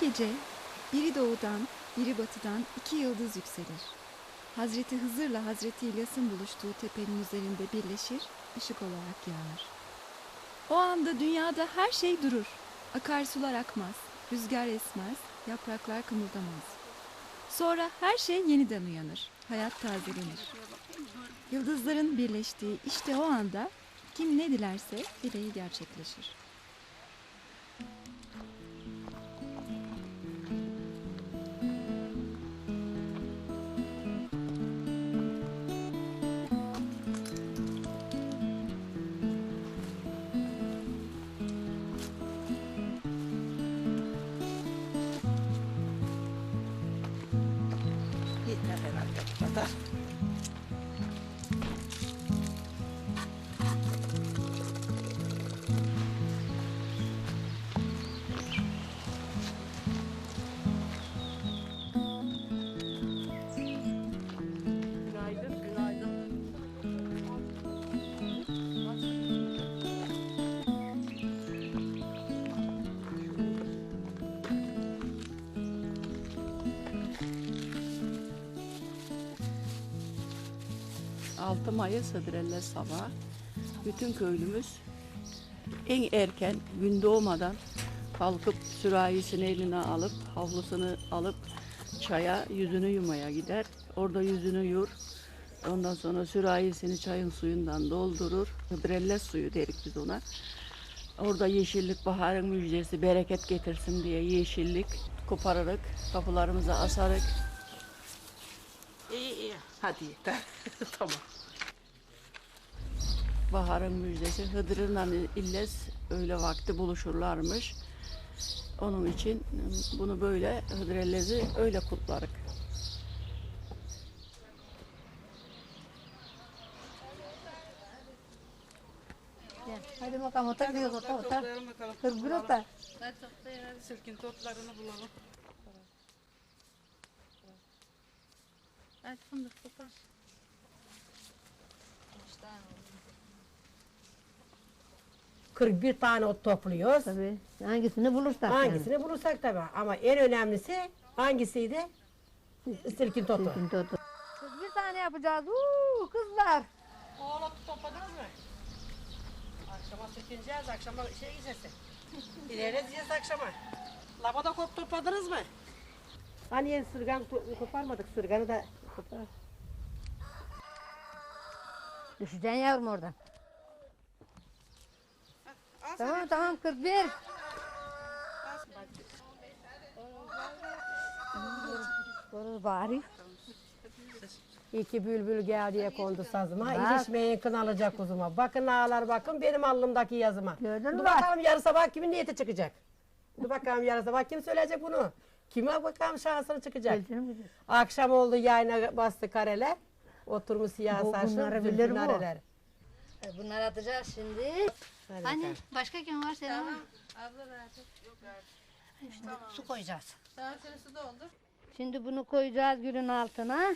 Gece biri doğudan, biri batıdan iki yıldız yükselir. Hazreti Hızır'la Hazreti İlyas'ın buluştuğu tepenin üzerinde birleşir, ışık olarak yağar. O anda dünyada her şey durur. Akarsular akmaz, rüzgar esmez, yapraklar kımıldamaz. Sonra her şey yeniden uyanır, hayat tazelenir. Yıldızların birleştiği işte o anda kim ne dilerse dileği gerçekleşir. 6 Mayıs Hıdrellez sabah bütün köylümüz en erken gün doğmadan kalkıp sürahisini eline alıp havlusunu alıp çaya yüzünü yumaya gider. Orada yüzünü yur. Ondan sonra sürahisini çayın suyundan doldurur. Hıdrellez suyu derik biz ona. Orada yeşillik baharın müjdesi bereket getirsin diye yeşillik kopararak kapılarımıza asarık Hadi yeter. tamam. Baharın müjdesi Hıdır'la İllez öyle vakti buluşurlarmış. Onun için bunu böyle Hıdrellez'i öyle kutlarık. Hadi bakalım otur otur. Toplayalım bakalım. Kız bir otur. Sirkin toplarını bulalım. Hadi fındık topla. Kırk bir tane ot topluyoruz. Tabii. Hangisini bulursak. Hangisini bulursak tabii. Ama en önemlisi hangisiydi? Silkin totu. Yani. Kız bir tane yapacağız. Uuu kızlar. Oğlum topladınız mı? Akşama silkineceğiz, akşama şey yiyeceğiz. İleride yiyeceğiz akşama. Labada kop topladınız mı? Hani yeni sırgan koparmadık, sırganı da kopar. Düşeceksin yavrum oradan. Tamam tamam 41. Korur bari. İki bülbül geldiye kondu sazıma. Bak. İlişmeyin kınalıcak kuzuma. Bakın ağlar bakın benim alnımdaki yazıma. Gördün mü Dur bak? bakalım yarın sabah kimin niyeti çıkacak? Dur bakalım yarın sabah kim söyleyecek bunu? Kime bakalım şansını çıkacak? Gidiyor. Akşam oldu yayına bastı kareler. Oturmuş siyah Bu- saçlı bunları zülfü bilir bu. E, Bunları atacağız şimdi. Hadi Hani bakalım. başka kim var senin? Tamam. Şimdi su koyacağız. Tamam seni su doldur. Şimdi bunu koyacağız gülün altına.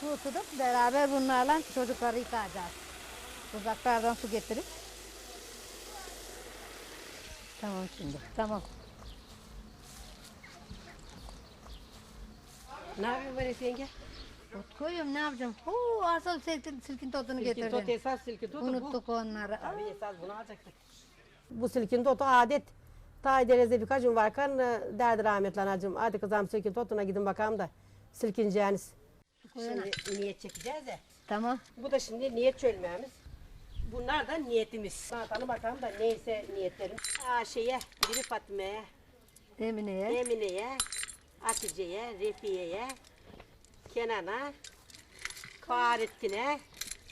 Su tutup beraber bunlarla çocukları yıkayacağız. Uzaklardan su getirip. Tamam şimdi. Tamam. Ne yapıyorsun böyle yenge? Ot koyuyorum ne yapacağım? Huu arsal silkin, silkin totunu Silkin tot getirdim. esas silkin totu bu. Unuttuk onları. Tabii esas bunu alacaktık. Bu silkin totu adet. Ta derezde birkaç gün varken derdi rahmetli anacığım. Hadi kızım silkin totuna gidin bakalım da silkineceğiniz. Şimdi niyet çekeceğiz de. Tamam. Bu da şimdi niyet çölmemiz. Bunlar da niyetimiz. Bakalım bakalım da neyse niyetlerim. Ayşe'ye, biri Fatime'ye, Emine'ye. Emine'ye, Hatice'ye, Refiye'ye, Kenan'a, Fahrettin'e,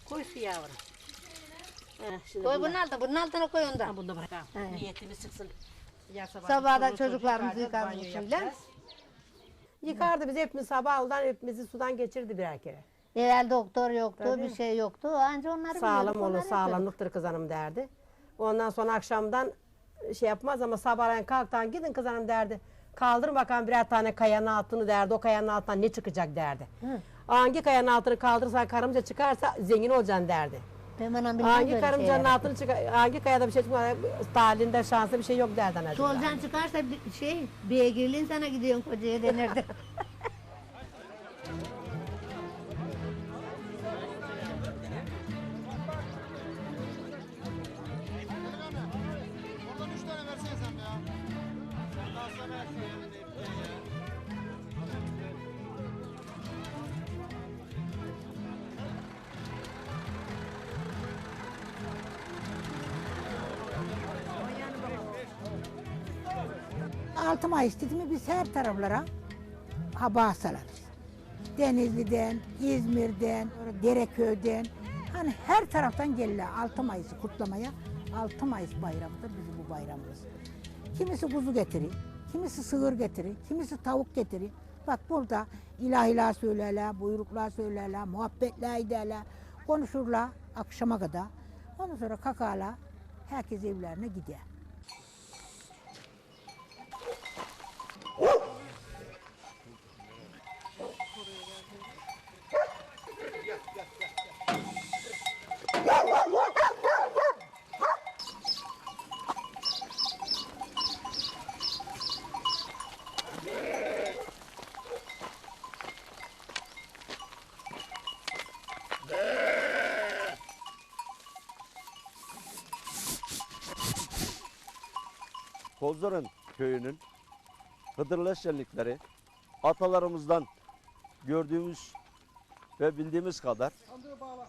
koy su yavrum. Heh, şimdi Koy bunun altına, bunun altına koy onu da. Ha, bunu da bırak. He. Niyetimiz çıksın. Ya sabah Sabah da çoluk çocuk çocuklarımızı yıkarız, banyo yapacağız. Yıkardı biz hepimiz sabah oldan hepimizi sudan geçirdi birer kere. Evvel doktor yoktu, Tabii. bir şey yoktu. Anca onları Sağlam biliyorduk, olur, onları yapıyorduk. sağlamlıktır kız hanım derdi. Ondan sonra akşamdan şey yapmaz ama sabahleyin kalktan gidin kız hanım derdi. Kaldırın bakalım birer tane kayanın altını derdi. O kayanın altından ne çıkacak derdi. Hangi kayanın altını kaldırırsan karımca çıkarsa zengin olacaksın derdi. Bilmem Hangi böyle karıncanın şeyleri. altını çıkar, hangi kayada bir şey çıkmaz, talihinde şanslı bir şey yok derden acaba. Solcan çıkarsa bir şey beygirliğin sana gidiyorsun kocaya denirdi. 6 Mayıs dedi mi biz her taraflara haba salarız. Denizli'den, İzmir'den, Dereköy'den hani her taraftan gelirler 6 Mayıs'ı kutlamaya. 6 Mayıs bayramıdır bizim bu bayramımız. Kimisi kuzu getirir, kimisi sığır getirir, kimisi tavuk getirir. Bak burada ilahiler söylerler, buyruklar söylerler, muhabbetler ederler, konuşurlar akşama kadar. Ondan sonra kakala herkes evlerine gider. Kozların köyünün Hıdırlı şenlikleri atalarımızdan gördüğümüz ve bildiğimiz kadar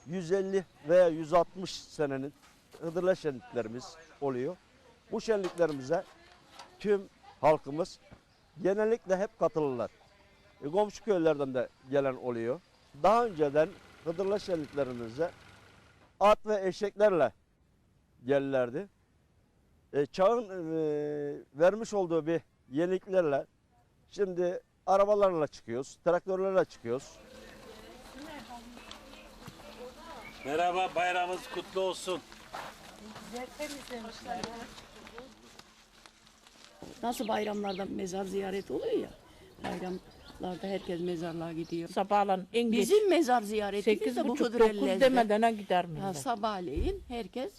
150 veya 160 senenin Hıdırlı şenliklerimiz oluyor. Bu şenliklerimize tüm halkımız genellikle hep katılırlar. E, komşu köylerden de gelen oluyor. Daha önceden Hıdırlı şenliklerimize at ve eşeklerle gelirlerdi e, çağın e, vermiş olduğu bir yeniliklerle şimdi arabalarla çıkıyoruz, traktörlerle çıkıyoruz. Merhaba, bayramınız kutlu olsun. Nasıl bayramlarda mezar ziyareti oluyor ya. Bayramlarda herkes mezarlığa gidiyor. Sabahlan en geç Bizim mezar ziyaretimiz sekiz de bu buçuk Hıdrellez'de. dokuz demedene gider millet. sabahleyin herkes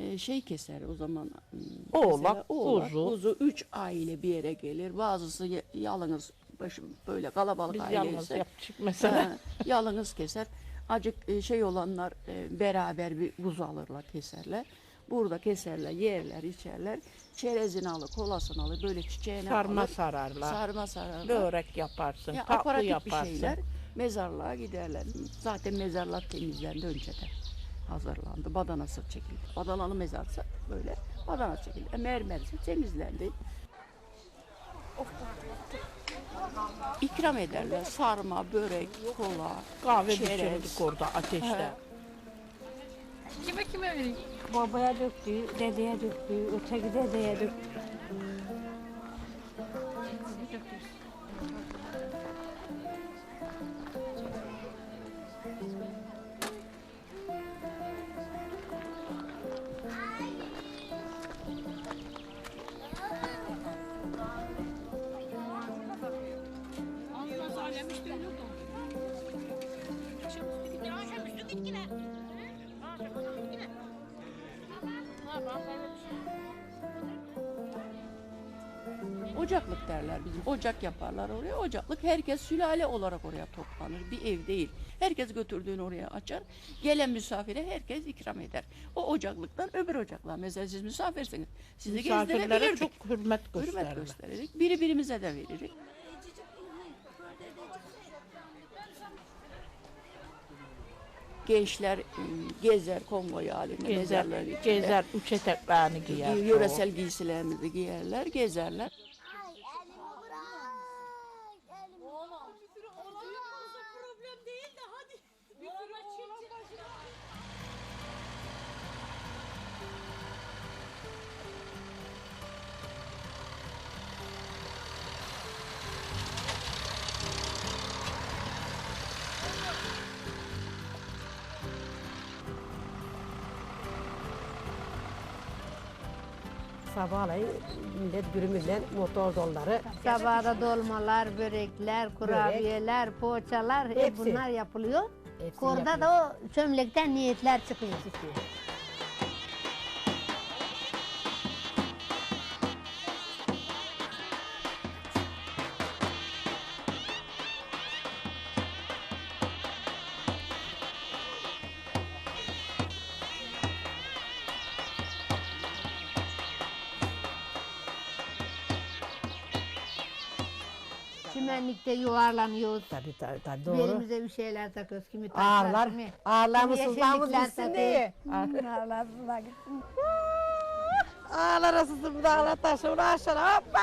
e, şey keser o zaman. Oğlak, oğlak, kuzu. kuzu. Üç aile bir yere gelir. Bazısı ya- yalnız başım böyle kalabalık Biz aile yalnız ise, mesela. ha, yalnız keser. Acık e, şey olanlar e, beraber bir kuzu alırlar keserler. Burada keserler, yerler, içerler. Çerezini alır, kolasını alır, böyle çiçeğini Sarma alır. sararlar. Sarma sararlar. Börek yaparsın, Ya tatlı aparatif bir yaparsın. şeyler mezarlığa giderler. Zaten mezarlar temizlendi önceden. Hazırlandı. Badanası çekildi. Badanalı mezarsa böyle badana çekildi. E, mermerse temizlendi. İkram ederler. Sarma, börek, kola, Kahve pişirdik orada ateşte. He. Kime kime vereyim? Babaya döktü, dedeye döktü, öteki dedeye döktü. Bizim. Ocak yaparlar oraya. Ocaklık herkes sülale olarak oraya toplanır. Bir ev değil. Herkes götürdüğünü oraya açar. Gelen misafire herkes ikram eder. O ocaklıktan öbür ocaklığa. Mesela siz misafirsiniz. Sizi Misafirlere çok hürmet Hürmet gösterirler. gösterirdik. Biri birimize de veririk. Gençler e, gezer konvoy halinde Gezer, mezarların içinde. gezer, üç eteklerini giyer. Gi- Yöresel giysilerimizi giyerler, gezerler. Sabahleyin millet gürümünden motor dolları. Sabahda dolmalar, börekler, kurabiyeler, poğaçalar hep Hepsi. bunlar yapılıyor. Hepsini Korda yapıyoruz. da o çömlekten niyetler çıkıyor. çıkıyor. Çimenlikte yuvarlanıyoruz. Tabii tabii, tabii doğru. Belimize bir şeyler takıyoruz. Kimi taşlar, Ağırlar, kimi, yeşillikler gitsin diye. takıyoruz. Ağırlar sızlar gitsin. Ağlar asısım dağlar taşı uğraşır hoppa.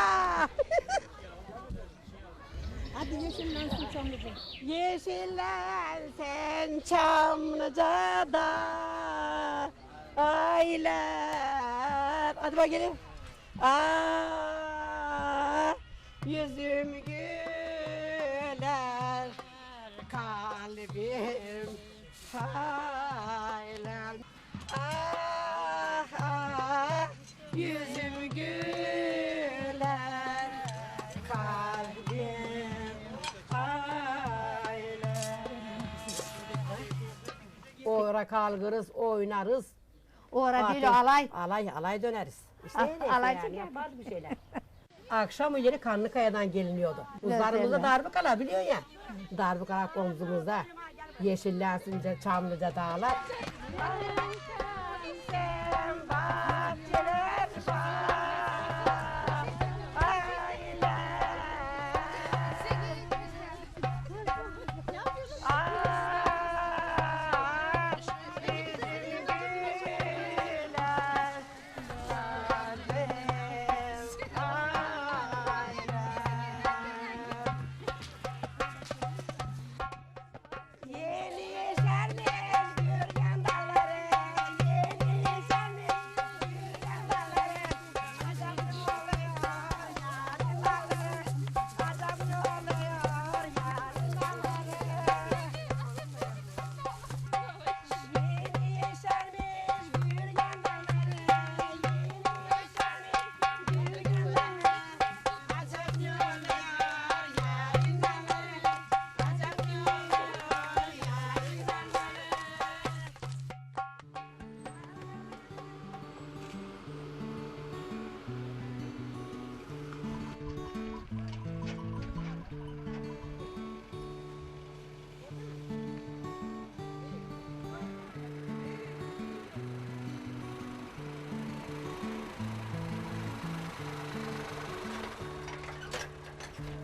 Hadi yeşillensin Çamlıca. Yeşillensin Çamlıca'da aylar. Hadi bakalım. Aa, yüzüm güler, kalbim haylar. Ah, ah, yüzüm güler, kalbim haylar. Ora kalkırız, oynarız. Ora değil o alay. Alay, alay döneriz. İşte Ah, alay yani yaparız bir şeyler. Akşam üzeri Kanlıkaya'dan geliniyordu. Uzlarımızda Güzel. darbukala biliyorsun ya. Darbukala omzumuzda. Yeşillensince Çamlıca dağlar.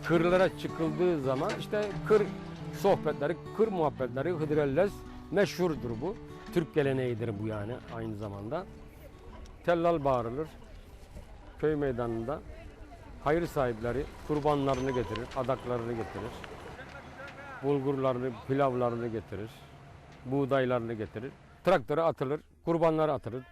Kırlara çıkıldığı zaman işte kır sohbetleri, kır muhabbetleri Hıdrellez meşhurdur bu. Türk geleneğidir bu yani aynı zamanda. Tellal bağırılır. Köy meydanında hayır sahipleri kurbanlarını getirir, adaklarını getirir. Bulgurlarını, pilavlarını getirir. Buğdaylarını getirir. Traktöre atılır, kurbanları atılır.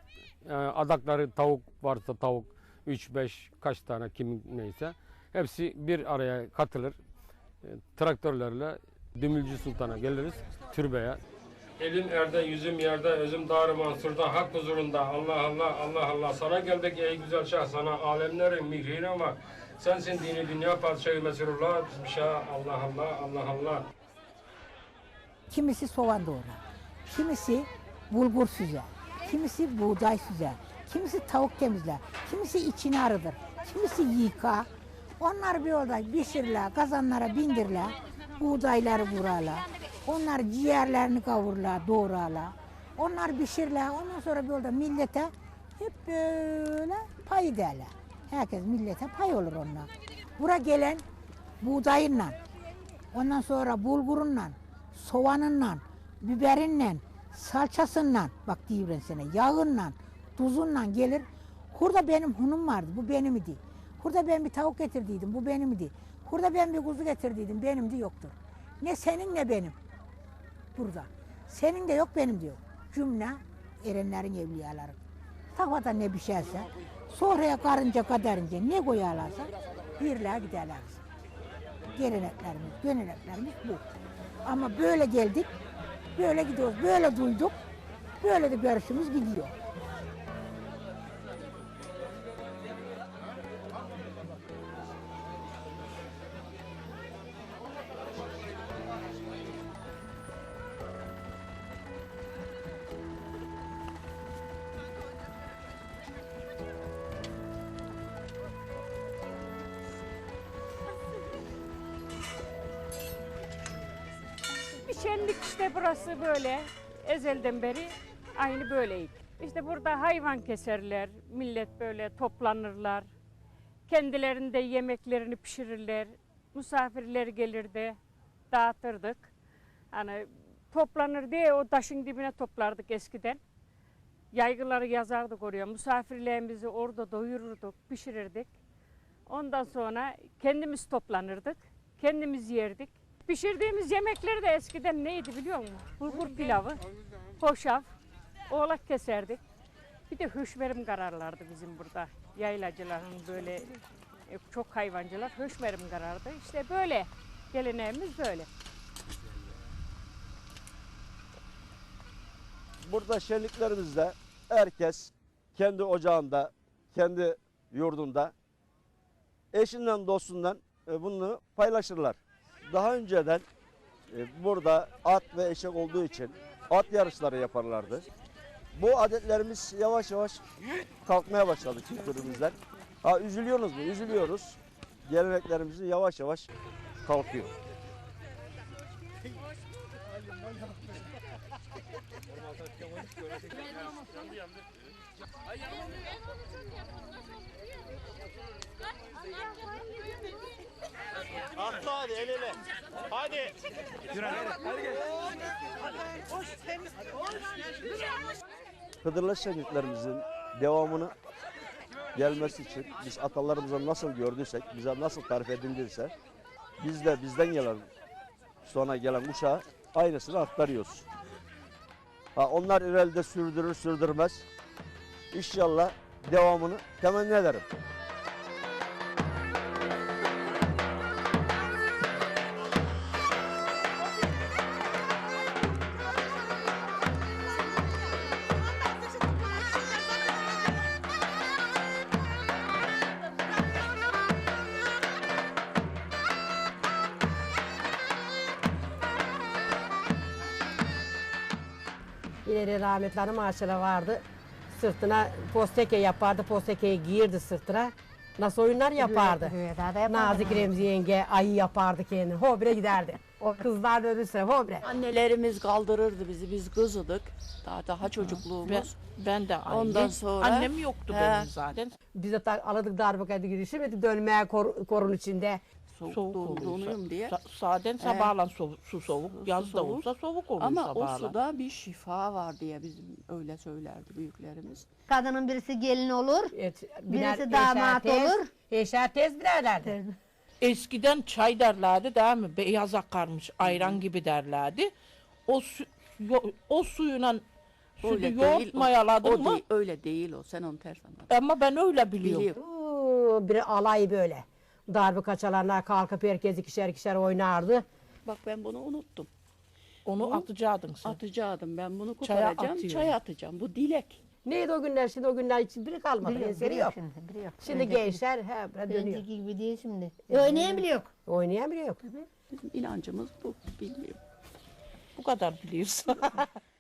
Ee, adakları tavuk varsa tavuk 3-5 kaç tane kimin neyse hepsi bir araya katılır. E, traktörlerle Dümülcü Sultan'a geliriz türbeye. Elin erde, yüzüm yerde, özüm darı mansurda, hak huzurunda. Allah Allah, Allah Allah. Sana geldik ey güzel şah, sana alemlerin mihrine var. Sensin dini dünya padişahı Mesurullah, Bismillah, Allah Allah, Allah Allah. Kimisi soğan doğrar, kimisi bulgur süzer, kimisi buğday süzer, kimisi tavuk temizler, kimisi içini arıdır, kimisi yıka. Onlar bir orada pişirirler, kazanlara bindirler, buğdayları vurarlar. Onlar ciğerlerini kavururlar, doğrarlar. Onlar pişirirler, ondan sonra bir orada millete hep böyle pay derler. Herkes millete pay olur onlar. Bura gelen buğdayınla, Ondan sonra bulgurunla, soğanınla, biberinle, salçasınla, bak diyorum sana, yağınla, tuzunla gelir. Burada benim hunum vardı, bu benim idi. Burada ben bir tavuk getirdiydim, bu benim idi. Burada ben bir kuzu getirdiydim, benimdi yoktur. Ne senin ne benim. Burada. Senin de yok, benim de yok. Cümle erenlerin evliyaları. Tavada ne pişerse, sonraya karınca kaderince ne koyarlarsa birler giderler. Geleneklerimiz, göreneklerimiz bu. Ama böyle geldik, böyle gidiyoruz, böyle duyduk, böyle de görüşümüz gidiyor. Öğrendik işte burası böyle. Ezelden beri aynı böyleydi. İşte burada hayvan keserler, millet böyle toplanırlar. Kendilerinde yemeklerini pişirirler. Misafirler gelirdi, dağıtırdık. Hani toplanır diye o taşın dibine toplardık eskiden. Yaygıları yazardık oraya. Misafirlerimizi orada doyururduk, pişirirdik. Ondan sonra kendimiz toplanırdık. Kendimiz yerdik. Pişirdiğimiz yemekleri de eskiden neydi biliyor musun? Bulgur pilavı, hoşaf, oğlak keserdik. Bir de höşmerim kararlardı bizim burada. Yaylacıların böyle e, çok hayvancılar höşmerim karardı. İşte böyle geleneğimiz böyle. Burada şenliklerimizde herkes kendi ocağında, kendi yurdunda eşinden dostundan e, bunu paylaşırlar. Daha önceden e, burada at ve eşek olduğu için at yarışları yaparlardı. Bu adetlerimiz yavaş yavaş kalkmaya başladı kültürümüzden. Ha üzülüyorsunuz mu? Üzülüyoruz. Geleneklerimizin yavaş yavaş kalkıyor. Atla hadi el ele. Hadi. Hıdırlı şenliklerimizin devamını gelmesi için biz atalarımıza nasıl gördüysek, bize nasıl tarif edildiyse biz de bizden gelen sonra gelen kuşağa aynısını aktarıyoruz. Ha, onlar ileride sürdürür sürdürmez. İnşallah devamını temenni ederim. Rahmetli hanım vardı. Sırtına posteke yapardı. Postekeyi giyirdi sırtına. Nasıl oyunlar yapardı. Rüyada da yapardı. Nazik Remzi yenge ayı yapardı kendini. Hobre giderdi. O kızlar sıra hobre. Annelerimiz kaldırırdı bizi. Biz kızıdık. Daha daha çocukluğumuz. Ben, ben de aynı. Ondan sonra- Annem yoktu He. benim zaten. Biz de ta- aladık darbukaydı girişemedik dönmeye kor, korun içinde. Soğuk, Soğuk don- donuyum olursa. diye. Sa- zaten sabahlan su, su soğuk. Yaz da soğuk. olsa soğuk olur Ama sabahlan. o suda bir şifa var diye bizim öyle söylerdi büyüklerimiz. Kadının birisi gelin olur. Et, Birisi damat olur. Eşer tez binerlerdi. Eskiden çay derlerdi değil mi? Beyaz akarmış ayran gibi derlerdi. O su, yo- o suyuna sütü Öyle yoğurt mayaladın o mı? değil, öyle değil o. Sen onu ters anladın. Ama ben öyle biliyorum. Oo, bir alay böyle. Darbuka çalanlar kalkıp herkes ikişer ikişer oynardı. Bak ben bunu unuttum. Onu Hı? atacaktın sen. Atacaktım ben bunu Çaya koparacağım. atıyor. Çay atacağım. Bu dilek. Neydi o günler şimdi o günler için biri kalmadı. Biri yok, biri yok. şimdi. Biri yok. Şimdi Önceki- gençler he, bre- dönüyor. Önceki gibi değil şimdi. Oynayan bile yok. Oynayan biri yok. Bizim inancımız bu. Bilmiyorum. Bu kadar biliyorsun.